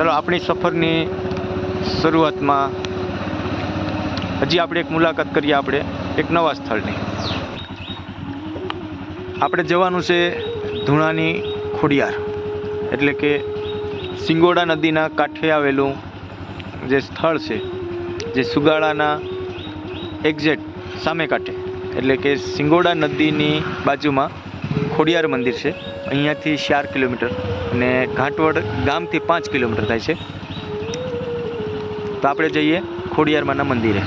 ચાલો, આપણી સફરની શરૂઆતમાં હજી આપણે એક મુલાકાત કરીએ આપણે, એક નવા સ્થળની. આપણે જવાનું છે ધૂણાની ખોડિયાર, એટલે કે સિંગોડા નદીના કાંઠે આવેલું જે સ્થળ છે, જે સુગાળાના એક્ઝેટ સામે કાંઠે, એટલે કે સિંગોડા નદીની બાજુમાં ખોડિયાર મંદિર છે. અહીંયાથી ચાર કિલોમીટર અને ઘાટવડ ગામથી પાંચ કિલોમીટર થાય છે. તો આપણે જઈએ ખોડિયારમાંના મંદિરે.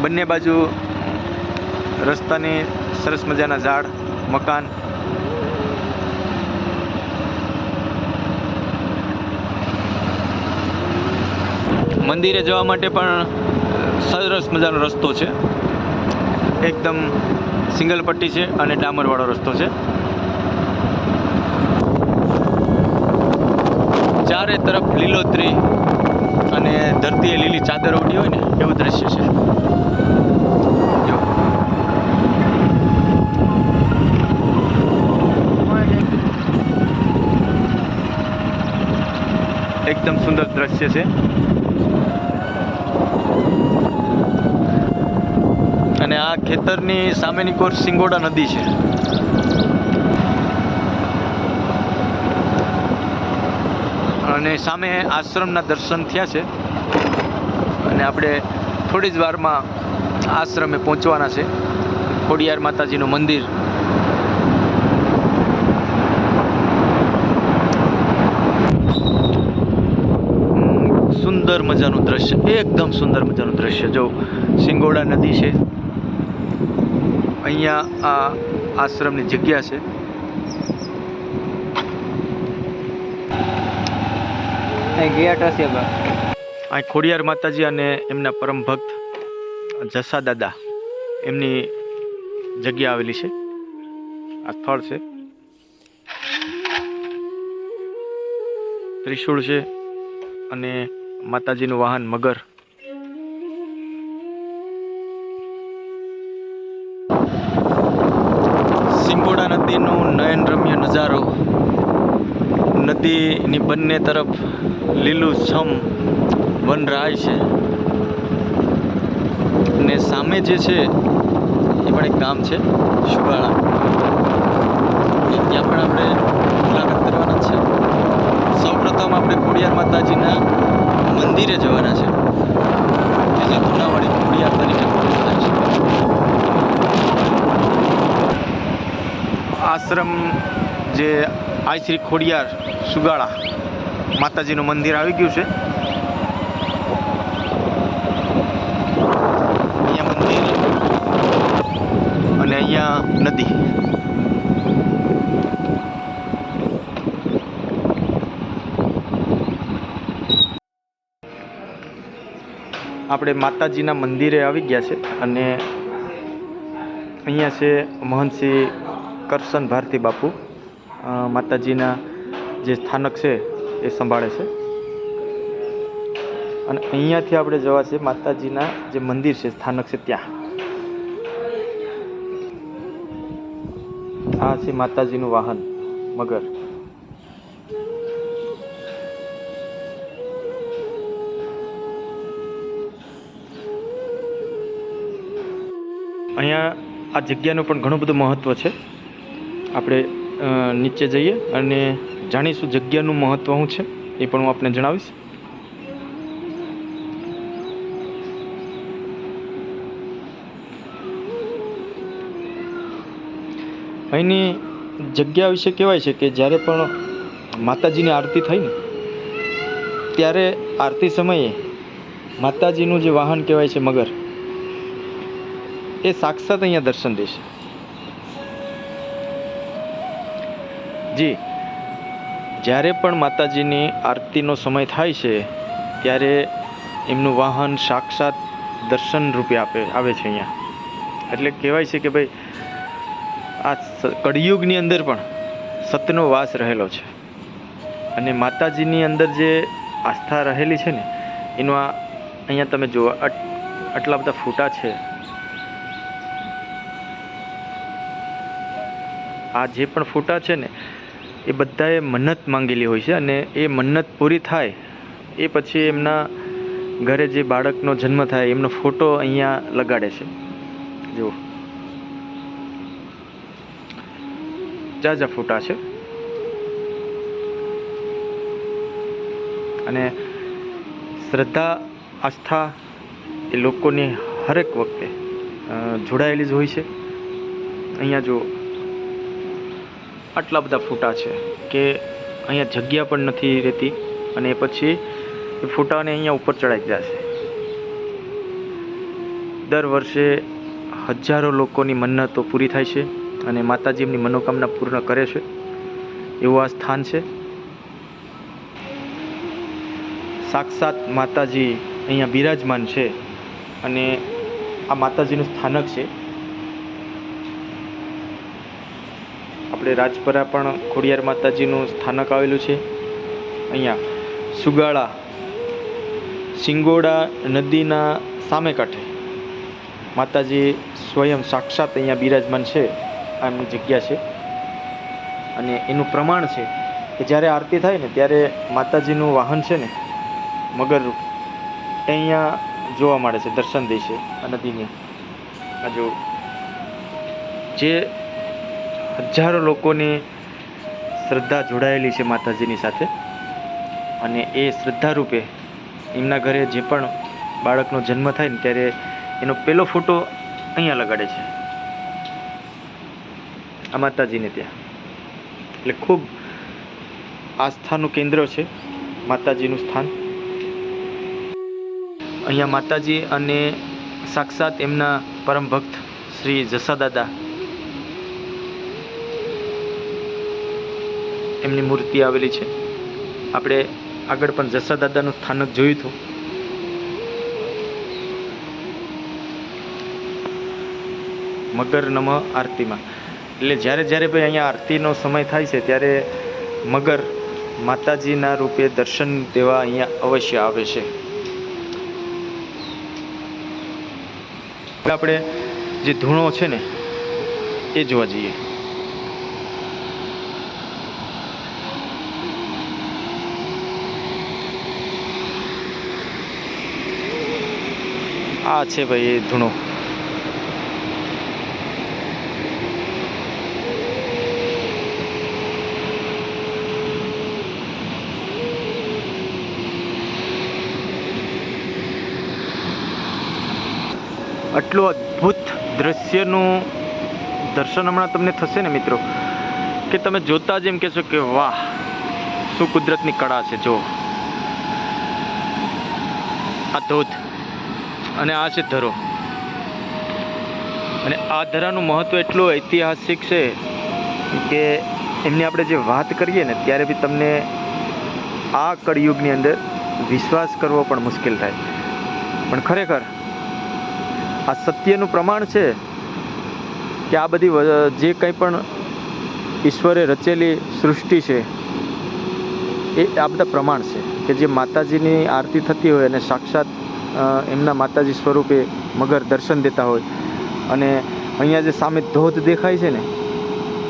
બંને બાજુ રસ્તાની સરસ મજાના ઝાડ, મકાન મંદિરે જવા માટે પણ સરસ મજાનો રસ્તો છે. એકદમ સિંગલ પટ્ટી છે અને ડામરવાળો રસ્તો છે. ચારે તરફ લીલોતરી અને ધરતીએ લીલી ચાદર ઓઢી હોય ને, એવું દ્રશ્ય છે. એકદમ સુંદર દ્રશ્ય છે. અને આ ખેતરની સામેની કોર સિંગોડા નદી છે. અને સામે આશ્રમના દર્શન થયા છે. અને આપણે થોડી જ વારમાં આશ્રમે પહોંચવાના છે. ખોડિયાર માતાજીનું મંદિર. સુંદર મજાનું દ્રશ્ય એકદમ સુંદર મજાનું દ્રશ્ય. જો સિંગોડા નદી છે અહીંયા આ આશ્રમની જગ્યા છે. આ ખોડિયાર માતાજી અને એમના પરમ ભક્ત જસા દાદા એમની જગ્યા આવેલી છે. આ સ્થળ છે. ત્રિશૂળ છે અને માતાજીનું વાહન મગર. સિંગોડા નદીનું નયનરમ્ય નજારો. નદીની બંને તરફ લીલું છમ વનરાય છે. ને સામે જે છે, એ પણ એક ગામ છે સુગાળા ત્યાં પણ આપણે મુલાકાત કરવાના છે. સૌપ્રથમ આપણે ખોડિયાર માતાજીના મંદિરે જવાના છે. જે ધુનાવાડી ખોડિયાર તરીકે આશ્રમ જે આઈ શ્રી ખોડિયાર સુગાળા માતાજીનું મંદિર આવી ગયું છે. અહીંયા મંદિર અને અહીંયા નદી. આપણે માતાજીના મંદિરે આવી ગયા છે અને અહીંયા છે મહંતસિંહ કરશન ભારતી બાપુ. માતાજીના જે સ્થાનક છે એ સંભાળે છે. અને અહીંયાથી આપણે જવા છે માતાજીના જે મંદિર છે, સ્થાનક છે ત્યાં. આ છે માતાજીનું વાહન, મગર. અહીંયા આ જગ્યાનું પણ ઘણું બધું મહત્ત્વ છે. આપણે નીચે જઈએ અને જાણીશું જગ્યાનું મહત્ત્વ શું છે, એ પણ હું આપને જણાવીશ. અહીંની જગ્યા વિશે કહેવાય છે કે જ્યારે પણ માતાજીની આરતી થઈ ને, ત્યારે આરતી સમયે માતાજીનું જે વાહન કહેવાય છે મગર એ સાક્ષાત અહીંયા દર્શન દેશે જી. જ્યારે પણ માતાજીની આરતીનો સમય થાય છે, ત્યારે એમનું વાહન સાક્ષાત દર્શન રૂપે આપે, આવે છે અહીંયા. એટલે કહેવાય છે કે ભાઈ, આ કળિયુગની અંદર પણ સતનો વાસ રહેલો છે. અને માતાજીની અંદર જે આસ્થા રહેલી છે ને, એનું આ, અહીંયા તમે જુઓ આટલા બધા ફૂટા છે. આ જે પણ ફોટા છે ને, એ બધાએ મન્નત માંગેલી હોય છે અને એ મન્નત પૂરી થાય, એ પછી એમના ઘરે જે બાળકનો જન્મ થાય, એમનો ફોટો અહીંયા લગાડે છે. જુઓ. જાજા ફોટા છે. અને શ્રદ્ધા, આસ્થા એ લોકોની હરેક વખતે જોડાયેલી જ હોય છે. અહીંયા જો આટલા બધા ફોટા છે કે અહીંયા જગ્યા પણ નથી રહેતી અને પછી એ ફોટાને અહીંયા ઉપર ચડાઈ જશે. દર વર્ષે હજારો લોકોની મન્નતો પૂરી થાય છે અને માતાજી એમની મનોકામના પૂર્ણ કરે છે. એવું આ સ્થાન છે. સાક્ષાત માતાજી અહીંયા બિરાજમાન છે અને આ માતાજીનું સ્થાનક છે. આપણે રાજપરા પણ ખોડિયાર માતાજીનું સ્થાનક આવેલું છે. અહીંયા સુગાળા, સિંગોડા નદીના સામે કાંઠે માતાજી સ્વયં સાક્ષાત અહીંયા બિરાજમાન છે આ એમની જગ્યા છે. અને એનું પ્રમાણ છે કે જ્યારે આરતી થાય ને ત્યારે માતાજીનું વાહન છે ને, મગરરૂપ અહીંયા જોવા મળે છે, દર્શન દેશે આ નદીની. આ જો જે હજારો લોકોની શ્રદ્ધા જોડાયેલી છે માતાજીની સાથે. અને એ શ્રદ્ધા રૂપે એમના ઘરે જે પણ બાળકનો જન્મ થાય ને ત્યારે એનો પહેલો ફોટો અહીંયા લગાડે છે. આ માતાજીને ત્યાં. એટલે ખૂબ આસ્થાનું કેન્દ્ર છે માતાજીનું સ્થાન. અહીંયા માતાજી અને સાક્ષાત એમના પરમ ભક્ત શ્રી જસાદાદા એમની મૂર્તિ આવેલી છે. આપણે આગળ પણ જસાદાદાનું સ્થાનક જોયું હતું. મગર નમ આરતીમાં. એટલે જ્યારે જ્યારે ભાઈ અહીંયા આરતીનો સમય થાય છે, ત્યારે મગર માતાજીના રૂપે દર્શન દેવા અહીંયા અવશ્ય આવે છે. આપણે જે ધૂણો છે ને, એ જોવા જઈએ. આ છે ભાઈ ધૂણો. આટલું અદ્ભુત દ્રશ્યનું દર્શન હમણાં તમને થશે ને મિત્રો? કે તમે જોતા જ એમ કહેશો કે વાહ, શું કુદરતની કળા છે, જો. આ ધોધ અને આ છે ધરો. અને આ ધરાનું મહત્વ એટલું ઐતિહાસિક છે કે એમની આપણે જે વાત કરીએ ને, ત્યારે બી તમને આ કળિયુગની અંદર વિશ્વાસ કરવો પણ મુશ્કેલ થાય. પણ ખરેખર, આ સત્યનું પ્રમાણ છે કે આ બધી જે કંઈ પણ ઈશ્વરે રચેલી સૃષ્ટિ છે, એ આ બધા પ્રમાણ છે કે જે માતાજીની આરતી થતી હોય અને સાક્ષાત એમના માતાજી સ્વરૂપે મગર દર્શન દેતા હોય. અને અહીંયા જે સામે ધોધ દેખાય છે ને,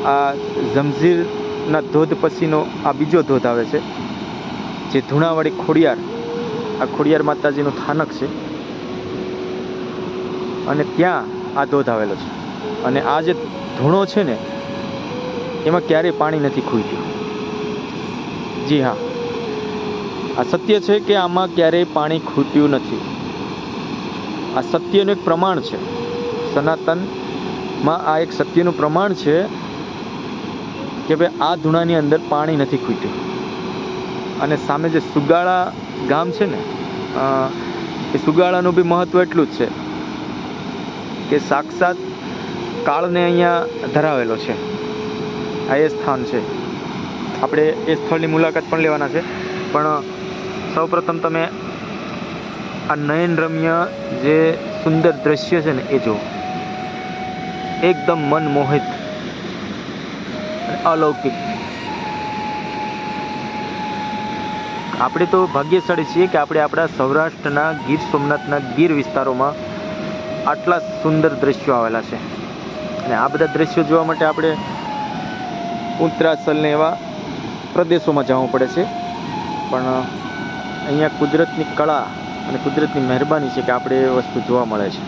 આ ઝમઝીરના ધોધ પછીનો આ બીજો ધોધ આવે છે, જે ધૂણાવાળી ખોડિયાર, આ ખોડિયાર માતાજીનું સ્થાનક છે. અને ત્યાં આ ધોધ આવેલો છે. અને આ જે ધૂણો છે ને, એમાં ક્યારેય પાણી નથી ખૂટ્યું. જી હા. આ સત્ય છે કે આમાં ક્યારેય પાણી ખૂટ્યું નથી. આ સત્યનું એક પ્રમાણ છે. સનાતનમાં આ એક સત્યનું પ્રમાણ છે કે ભાઈ આ ધૂણાની અંદર પાણી નથી ખૂટ્યું. અને સામે જે સુગાળા ગામ છે ને એ સુગાળાનું બી મહત્વ એટલું જ છે કે સાક્ષાત કાળને અહીંયા ધરાવેલો છે. આ એ સ્થાન છે. આપણે એ સ્થળની મુલાકાત પણ લેવાના છે. પણ સૌપ્રથમ તમે આ નયનરમ્ય જે સુંદર દ્રશ્ય છે ને એ જુઓ. એકદમ મનમોહિત અલૌકિક. આપણે તો ભાગ્યશાળી છીએ કે આપણે આપણા સૌરાષ્ટ્રના ગીર સોમનાથના ગીર વિસ્તારોમાં આટલા સુંદર દ્રશ્યો આવેલા છે. અને આ બધા દ્રશ્યો જોવા માટે આપણે ઉત્તરાચલને એવા પ્રદેશોમાં જવું પડે છે. પણ અહીંયા કુદરતની કળા અને કુદરતની મહેરબાની છે કે આપણે એ વસ્તુ જોવા મળે છે.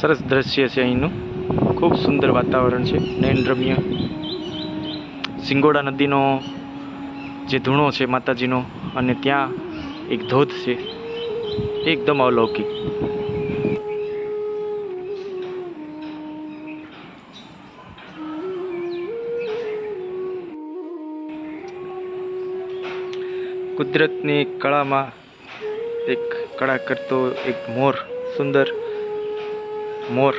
સરસ દ્રશ્ય છે અહીંનું. ખૂબ સુંદર વાતાવરણ છે નયનરમ્ય સિંગોડા નદીનો જે ધૂણો છે માતાજીનો, અને ત્યાં એક ધોધ છે. એકદમ અલૌકિક. કુદરતની કળામાં એક કળા કરતો એક મોર સુંદર મોર.